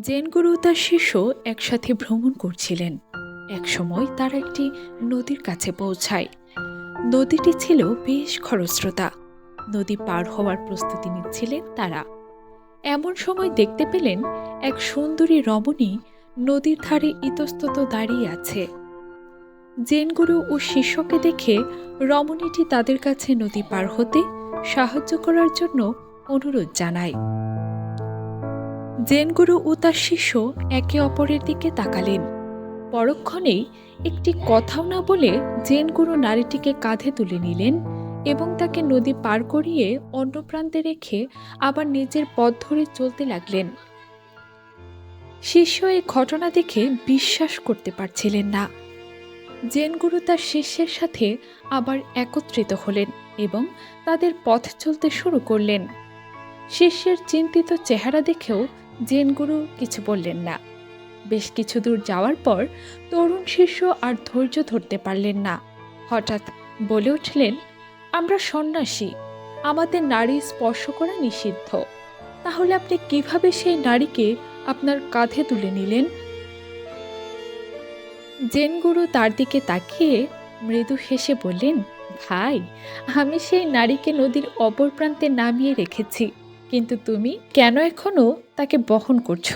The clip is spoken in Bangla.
জেন গুরু ও তার শিষ্য একসাথে ভ্রমণ করছিলেন। একসময় তারা একটি নদীর কাছে পৌঁছায়। নদীটি ছিল বেশ খরস্রোতা। নদী পার হওয়ার প্রস্তুতি নিচ্ছিলেন তারা। এমন সময় দেখতে পেলেন এক সুন্দরী রমণী নদীর ধারে ইতস্তত দাঁড়িয়ে আছে। জেন গুরু ও শিষ্যকে দেখে রমণীটি তাদের কাছে নদী পার হতে সাহায্য করার জন্য অনুরোধ জানায়। জেন গুরু ও তার শিষ্য একে অপরের দিকে তাকালেন। পরক্ষণেই একটি কথাও না বলে জেন গুরু নারীটিকে কাঁধে তুলে নিলেন এবং তাকে নদী পার করিয়ে অন্য প্রান্তে রেখে আবার নিজের পথ ধরে চলতে লাগলেন। শিষ্য এই ঘটনা দেখে বিশ্বাস করতে পারছিলেন না। জেন গুরু তার শিষ্যের সাথে আবার একত্রিত হলেন এবং তাদের পথ চলতে শুরু করলেন। শিষ্যের চিন্তিত চেহারা দেখেও জেন গুরু কিছু বললেন না। বেশ কিছু দূর যাওয়ার পর তরুণ শিষ্য আর ধৈর্য ধরতে পারলেন না। হঠাৎ বলে উঠলেন, আমরা সন্ন্যাসী, আমাদের নারী স্পর্শ করা নিষিদ্ধ। তাহলে আপনি কীভাবে সেই নারীকে আপনার কাঁধে তুলে নিলেন? জেন গুরু তার দিকে তাকিয়ে মৃদু হেসে বললেন, ভাই, আমি সেই নারীকে নদীর অপর প্রান্তে নামিয়ে রেখেছি। কিন্তু তুমি কেন এখনও তাকে বহন করছ?